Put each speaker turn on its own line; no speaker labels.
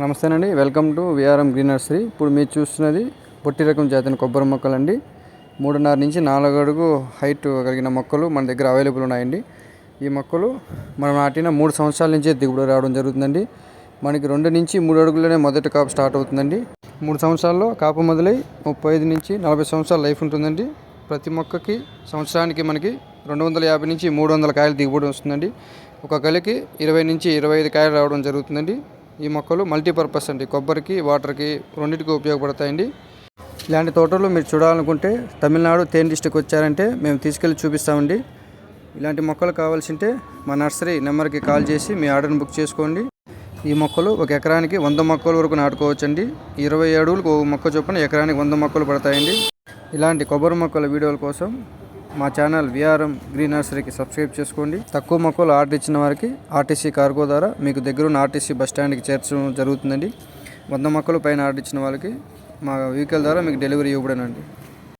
నమస్తేనండి. Welcome to VRM green nursery ఇప్పుడు మీరు చూస్తున్నది పొట్టి రకం జాతిన కొబ్బరి మొక్కలు అండి మూడున్నర నుంచి నాలుగు అడుగు హైట్ కలిగిన మొక్కలు మన దగ్గర అవైలబుల్ ఉన్నాయండి. ఈ మొక్కలు మనం నాటిన మూడు సంవత్సరాల నుంచే దిగుబడి రావడం జరుగుతుందండి. మనకి రెండు నుంచి మూడు అడుగుల్లోనే మొదటి కాపు స్టార్ట్ అవుతుందండి. మూడు సంవత్సరాల్లో కాపు మొదలై ముప్పై ఐదు నుంచి నలభై సంవత్సరాల లైఫ్ ఉంటుందండి. ప్రతి మొక్కకి సంవత్సరానికి మనకి రెండు వందల యాభై నుంచి మూడు వందల కాయలు దిగుబడి వస్తుందండి. ఒక కలికి ఇరవై నుంచి ఇరవై ఐదు కాయలు రావడం జరుగుతుందండి. ఈ మొక్కలు మల్టీపర్పస్ అండి. కొబ్బరికి వాటర్కి రెండింటికి ఉపయోగపడతాయండి. ఇలాంటి తోటలు మీరు చూడాలనుకుంటే తమిళనాడు తేన్ డిస్టిక్ వచ్చారంటే మేము తీసుకెళ్ళి చూపిస్తామండి. ఇలాంటి మొక్కలు కావాల్సింటే మా నర్సరీ నెంబర్కి కాల్ చేసి మీ ఆర్డర్ని బుక్ చేసుకోండి. ఈ మొక్కలు ఒక ఎకరానికి వంద మొక్కల వరకు నాటుకోవచ్చండి. ఇరవై అడుగులకు ఒక మొక్క చొప్పున ఎకరానికి వంద మొక్కలు పడతాయండి. ఇలాంటి కొబ్బరి మొక్కల వీడియోల కోసం మా ఛానల్ విఆర్ఎం గ్రీన్ నర్సరీకి సబ్స్క్రైబ్ చేసుకోండి. తక్కువ మొక్కలు ఆర్డర్ ఇచ్చిన వారికి ఆర్టీసీ కార్గో ద్వారా మీకు దగ్గరున్న ఆర్టీసీ బస్ స్టాండ్కి చేర్చడం జరుగుతుందండి. వంద మొక్కలు పైన ఆర్డర్ ఇచ్చిన వాళ్ళకి మా వెహికల్ ద్వారా మీకు డెలివరీ ఇవ్వబడనండి.